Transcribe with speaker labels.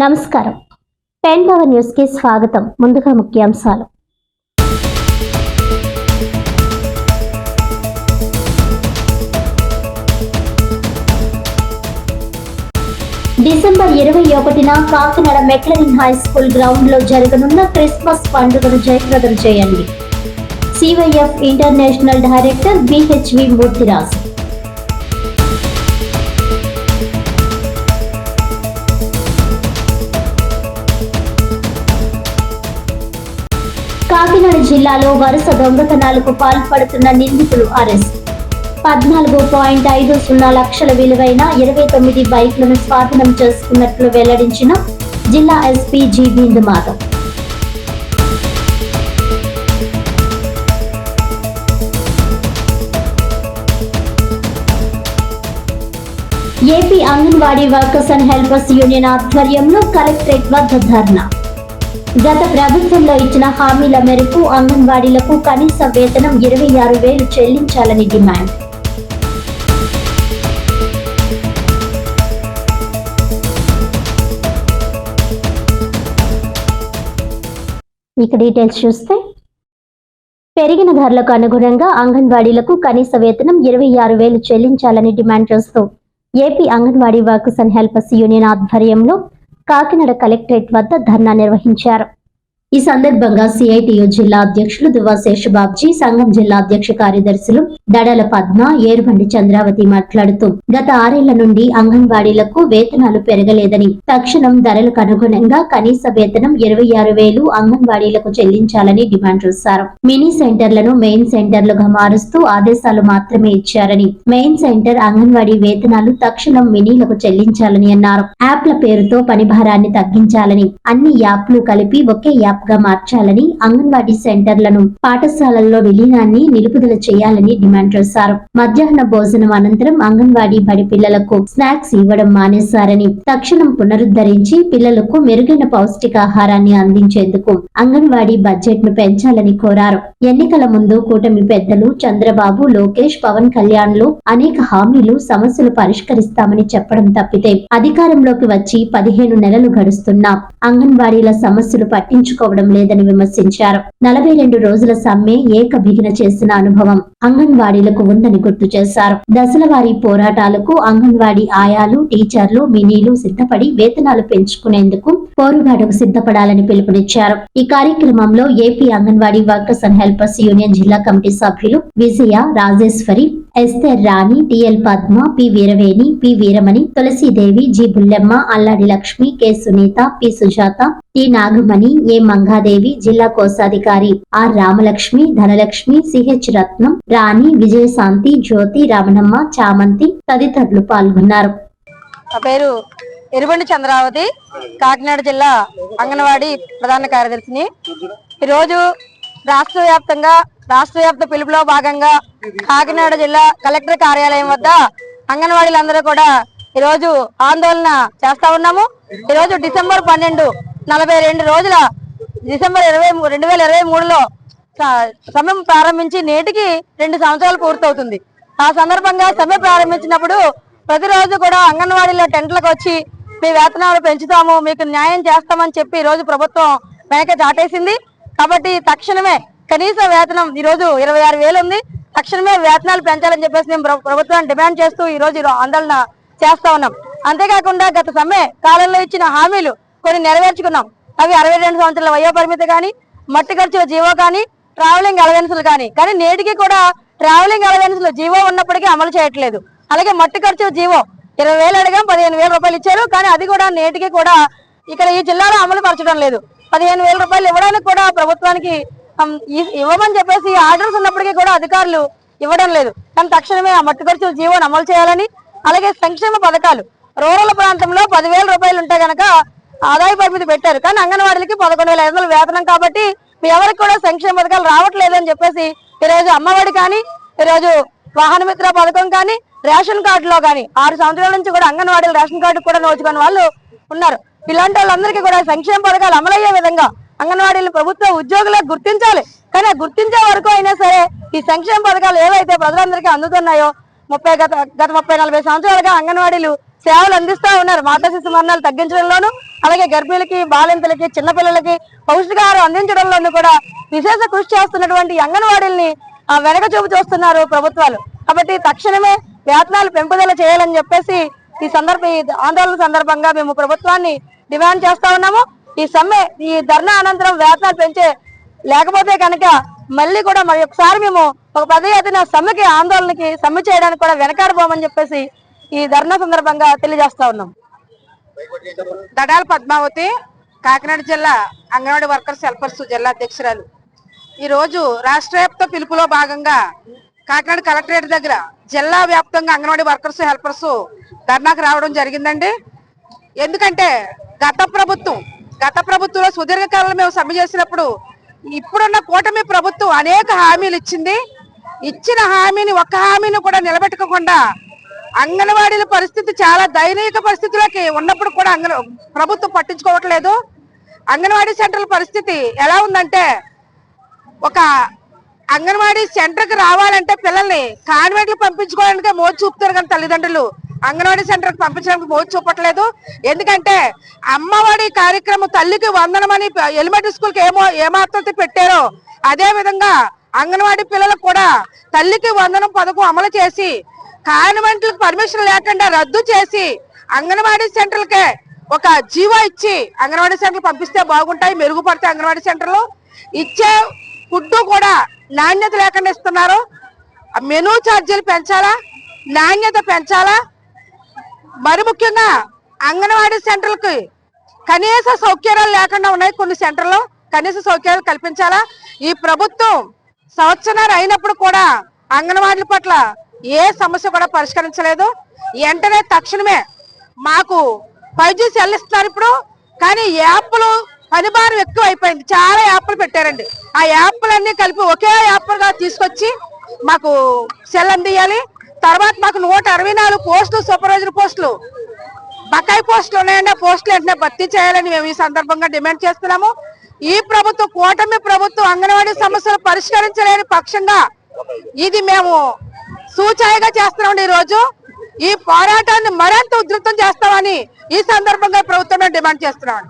Speaker 1: నమస్కారం. Pen power న్యూస్కి స్వాగతం. ముందుగా ముఖ్యాంశాలు. డిసెంబర్ ఇరవై ఒకటిన కాకినాడ మెక్లరిన్ హై స్కూల్ గ్రౌండ్లో జరగనున్న క్రిస్మస్ పండుగను జయప్రదం చేయండి. CYF international director BHV Murthy Raju. Kakinada జిల్లాలో వరుస దొంగతనాలకు పాల్పడుతున్న నిందితులు అరెస్ట్. పద్నాలుగు పాయింట్ ఐదు సున్నా లక్షల విలువైన ఇరవై తొమ్మిది బైక్లను స్వాధీనం చేసుకున్నట్లు వెల్లడించిన జిల్లా SP G. Bindu Madhav AP Anganwadi workers and helpers union ఆధ్వర్యంలో కలెక్టరేట్ వద్ద ధర్నా. గత ప్రభుత్వంలో ఇచ్చిన హామీల మేరకు అంగన్వాడీలకు కనీస వేతనం ఇరవై ఆరు వేలు చెల్లించాలని డిమాండ్. ఇక డీటెయిల్స్ చూస్తే పెరిగిన ధరలకు అనుగుణంగా అంగన్వాడీలకు కనీస వేతనం ఇరవై ఆరు వేలు చెల్లించాలని డిమాండ్ చేస్తూ AP Anganwadi workers and helpers union ఆధ్వర్యంలో కాకినాడ కలెక్టరేట్ వద్ద ధర్నా నిర్వహించారు. ఈ సందర్భంగా సిఐటియు జిల్లా అధ్యక్షులు దువా శేషబాబ్జీ సంఘం జిల్లా అధ్యక్ష కార్యదర్శులు దడల పద్మ ఏరుబండి చంద్రావతి మాట్లాడుతూ గత ఆరేళ్ళ నుండి అంగన్వాడీలకు వేతనాలు పెరగలేదని తక్షణం ధరలకు అనుగుణంగా కనీస వేతనం ఇరవై ఆరు వేలు అంగన్వాడీలకు చెల్లించాలని డిమాండ్ చేశారు. మినీ సెంటర్లను మెయిన్ సెంటర్లుగా మారుస్తూ ఆదేశాలు మాత్రమే ఇచ్చారని మెయిన్ సెంటర్ అంగన్వాడీ వేతనాలు తక్షణం మినీలకు చెల్లించాలని అన్నారు. యాప్ల పేరుతో పని భారాన్ని తగ్గించాలని అన్ని యాప్లు కలిపి ఒకే యాప్ గా మార్చాలని అంగన్వాడీ సెంటర్లను పాఠశాలల్లో విలీనాన్ని నిలుపుదల చేయాలని డిమాండ్ చేశారు. మధ్యాహ్న భోజనం అనంతరం అంగన్వాడీ బడి పిల్లలకు స్నాక్స్ ఇవ్వడం మానేశారని తక్షణం పునరుద్ధరించి పిల్లలకు మెరుగైన పౌష్టికాహారాన్ని అందించేందుకు అంగన్వాడీ బడ్జెట్ను పెంచాలని కోరారు. ఎన్నికల ముందు కూటమి పెద్దలు చంద్రబాబు లోకేష్ పవన్ కళ్యాణ్లో అనేక హామీలు సమస్యలు పరిష్కరిస్తామని చెప్పడం తప్పితే అధికారంలోకి వచ్చి పదిహేను నెలలు గడుస్తున్నా అంగన్వాడీల సమస్యలు పట్టించుకో పట్టించుకోవడం లేదని విమర్శించారు. నలభై రెండు రోజుల సమ్మె ఏక బిగిన చేసిన అనుభవం అంగన్వాడీలకు ఉందని గుర్తు చేశారు. దశల వారి పోరాటాలకు అంగన్వాడీ ఆయాలు టీచర్లు మినీలు సిద్ధపడి వేతనాలు పెంచుకునేందుకు పోరుబాటుకు సిద్ధపడాలని పిలుపునిచ్చారు. ఈ కార్యక్రమంలో AP Anganwadi workers and helpers union జిల్లా కమిటీ సభ్యులు Vijaya Rajeswari Esther Rani TL Padma P Veeraveni P Veeramani Tulasidevi G Bullemma Alladi Lakshmi K Sunitha P Sujatha T Nagamani A Mangadevi జిల్లా కోశాధికారి ఆర్ రామలక్ష్మి ధనలక్ష్మి సిహెచ్ రత్నం రాణి విజయశాంతి జ్యోతి రమణమ్మ చామంతి తదితరులు పాల్గొన్నారు.
Speaker 2: నా పేరు ఎరుబండి చంద్రావతి కాకినాడ జిల్లా అంగన్వాడీ ప్రధాన కార్యదర్శిని. ఈరోజు రాష్ట్ర వ్యాప్తంగా రాష్ట్ర వ్యాప్త పిలుపులో భాగంగా కాకినాడ జిల్లా కలెక్టర్ కార్యాలయం వద్ద అంగన్వాడీలందరూ కూడా ఈరోజు ఆందోళన చేస్తా ఉన్నాము. ఈరోజు డిసెంబర్ పన్నెండు నలభై రెండు రోజుల డిసెంబర్ ఇరవై రెండు వేల ఇరవై మూడులో సమయం ప్రారంభించి నేటికి రెండు సంవత్సరాలు పూర్తవుతుంది. ఆ సందర్భంగా సమ్మె ప్రారంభించినప్పుడు ప్రతిరోజు కూడా అంగన్వాడీలో టెంట్లకు వచ్చి మీ వేతనాలు పెంచుతాము మీకు న్యాయం చేస్తామని చెప్పి ఈరోజు రోజు ప్రభుత్వం వెనక దాటేసింది కాబట్టి తక్షణమే కనీస వేతనం ఈ రోజు ఇరవై ఆరు వేలు ఉంది. తక్షణమే వేతనాలు పెంచాలని చెప్పేసి మేము ప్రభుత్వాన్ని డిమాండ్ చేస్తూ ఈ రోజు ఆందోళన చేస్తా ఉన్నాం. అంతేకాకుండా గత సమ్మె కాలంలో ఇచ్చిన హామీలు కొన్ని నెరవేర్చుకున్నాం. అవి అరవై రెండు సంవత్సరాల వయో పరిమితి కానీ మట్టి ఖర్చుల జీవో కానీ ట్రావెలింగ్ అలవెన్సులు కానీ. కానీ నేటికి కూడా ట్రావెలింగ్ అలవెన్సులు జీవో ఉన్నప్పటికీ అమలు చేయట్లేదు. అలాగే మట్టి ఖర్చు జీవో ఇరవై వేలు అడిగాం పదిహేను వేల రూపాయలు ఇచ్చారు. కానీ అది కూడా నేటికి కూడా ఇక్కడ ఈ జిల్లాలో అమలు పరచడం లేదు. పదిహేను వేల రూపాయలు ఇవ్వడానికి కూడా ప్రభుత్వానికి ఇవ్వమని చెప్పేసి ఆర్డర్స్ ఉన్నప్పటికీ కూడా అధికారులు ఇవ్వడం లేదు. కానీ తక్షణమే ఆ మట్టి ఖర్చు జీవోను అమలు చేయాలని అలాగే సంక్షేమ పథకాలు. రూరల్ ప్రాంతంలో పదివేల రూపాయలు ఉంటే గనక ఆదాయ పరిమితి పెట్టారు. కానీ అంగన్వాడీలకి పదకొండు వేల ఐదు వందల వేతనం కాబట్టి మీ ఎవరికి కూడా సంక్షేమ పథకాలు రావట్లేదు అని చెప్పేసి ఈరోజు అమ్మఒడి కానీ ఈరోజు వాహన మిత్ర పథకం కానీ రేషన్ కార్డులో కానీ ఆరు సంవత్సరాల నుంచి కూడా అంగన్వాడీలు రేషన్ కార్డు కూడా నోచుకుని వాళ్ళు ఉన్నారు. ఇలాంటి వాళ్ళందరికీ కూడా సంక్షేమ పథకాలు అమలయ్యే విధంగా అంగన్వాడీలు ప్రభుత్వ ఉద్యోగులకు గుర్తించాలి. కానీ గుర్తించే వరకు అయినా సరే ఈ సంక్షేమ పథకాలు ఏవైతే ప్రజలందరికీ అందుతున్నాయో ముప్పై గత గత ముప్పై నలభై సంవత్సరాలుగా అంగన్వాడీలు సేవలు అందిస్తూ ఉన్నారు. మాతా శిశు మరణాలు తగ్గించడంలోనూ అలాగే గర్భిణులకి బాలింతలకి చిన్నపిల్లలకి పౌష్టికాహారం అందించడంలోనూ కూడా విశేష కృషి చేస్తున్నటువంటి అంగన్వాడీల్ని ఆ, వెనక చూపు చూస్తున్నారు ప్రభుత్వాలు. కాబట్టి తక్షణమే వేతనాలు పెంపుదల చేయాలని చెప్పేసి ఈ సందర్భ ఈ ఆందోళన సందర్భంగా మేము ప్రభుత్వాన్ని డిమాండ్ చేస్తా ఉన్నాము. ఈ సమ్మె ఈ ధర్నా అనంతరం వేతనాలు పెంచే లేకపోతే కనుక మళ్ళీ కూడా మరి ఒకసారి మేము ఒక పెద్ద సమ్మెకి ఆందోళనకి సమ్మె చేయడానికి కూడా వెనకాడబోమని చెప్పేసి ఈ ధర్నా సందర్భంగా తెలియజేస్తా ఉన్నాం.
Speaker 3: దడాల పద్మావతి కాకినాడ జిల్లా అంగన్వాడీ వర్కర్స్ హెల్పర్స్ జిల్లా అధ్యక్షురాలు. ఈరోజు రాష్ట్ర వ్యాప్త పిలుపులో భాగంగా కాకినాడ కలెక్టరేట్ దగ్గర జిల్లా వ్యాప్తంగా అంగన్వాడీ వర్కర్స్ హెల్పర్స్ ధర్నాకు రావడం జరిగిందండి. ఎందుకంటే గత ప్రభుత్వం గత ప్రభుత్వంలో సుదీర్ఘకాలంలో మేము సమ్మె చేసినప్పుడు ఇప్పుడున్న కూటమి ప్రభుత్వం అనేక హామీలు ఇచ్చింది. ఇచ్చిన హామీని ఒక్క హామీని కూడా నిలబెట్టుకోకుండా అంగన్వాడీల పరిస్థితి చాలా దయనీయ పరిస్థితులకి ఉన్నప్పుడు కూడా అంగన్ ప్రభుత్వం పట్టించుకోవట్లేదు. అంగన్వాడీ సెంటర్ల పరిస్థితి ఎలా ఉందంటే ఒక అంగన్వాడీ సెంటర్కి రావాలంటే పిల్లల్ని కాన్వెంట్లు పంపించుకోవడానికి మోజు చూపుతారు కానీ తల్లిదండ్రులు. అంగన్వాడీ సెంటర్కి పంపించడానికి మోజు చూపట్లేదు. ఎందుకంటే అమ్మవాడి కార్యక్రమం తల్లికి వందనమని ఎలిమెంటరీ స్కూల్కి ఏమో ఏమాత్రం పెట్టారో అదే విధంగా అంగన్వాడీ పిల్లలకు కూడా తల్లికి వందనం పథకం అమలు చేసి కాన్వెంట్లకు పర్మిషన్ లేకుండా రద్దు చేసి అంగన్వాడీ సెంటర్లకే ఒక జీవో ఇచ్చి అంగన్వాడీ సెంటర్లు పంపిస్తే బాగుంటాయి మెరుగుపడతాయి అంగన్వాడీ సెంటర్లు. ఇచ్చే ఫుడ్ కూడా నాణ్యత లేకుండా ఇస్తున్నారు. మెనూ ఛార్జీలు పెంచాలా? నాణ్యత పెంచాలా? మరి ముఖ్యంగా అంగన్వాడీ సెంటర్లకి కనీస సౌకర్యాలు లేకుండా ఉన్నాయి కొన్ని సెంటర్లు. కనీస సౌకర్యాలు కల్పించాలా? ఈ ప్రభుత్వం సంవత్సరాలు అయినప్పుడు కూడా అంగన్వాడీల పట్ల ఏ సమస్య కూడా పరిష్కరించలేదు. వెంటనే తక్షణమే మాకు ఫైవ్ జీ సెల్ ఇస్తున్నారు ఇప్పుడు కానీ యాప్లు పని భారం ఎక్కువ అయిపోయింది చాలా యాప్లు పెట్టారండి. ఆ యాప్లన్నీ కలిపి ఒకే యాప్గా తీసుకొచ్చి మాకు సెల్ అందియాలి తర్వాత మాకు నూట అరవై నాలుగు పోస్టులు సూపర్వైజర్ పోస్టులు బకాయి పోస్టులు ఉన్నాయండి. ఆ పోస్టులు వెంటనే భర్తీ చేయాలని మేము ఈ సందర్భంగా డిమాండ్ చేస్తున్నాము. ఈ ప్రభుత్వం కూటమి ప్రభుత్వం అంగన్వాడీ సమస్యలు పరిష్కరించలేని పక్షంగా ఇది మేము సూచాయిగా చేస్తున్నాం ఈ రోజు ఈ పోరాటాన్ని మరింత ఉధృతం చేస్తామని ఈ సందర్భంగా ప్రభుత్వం డిమాండ్ చేస్తున్నాం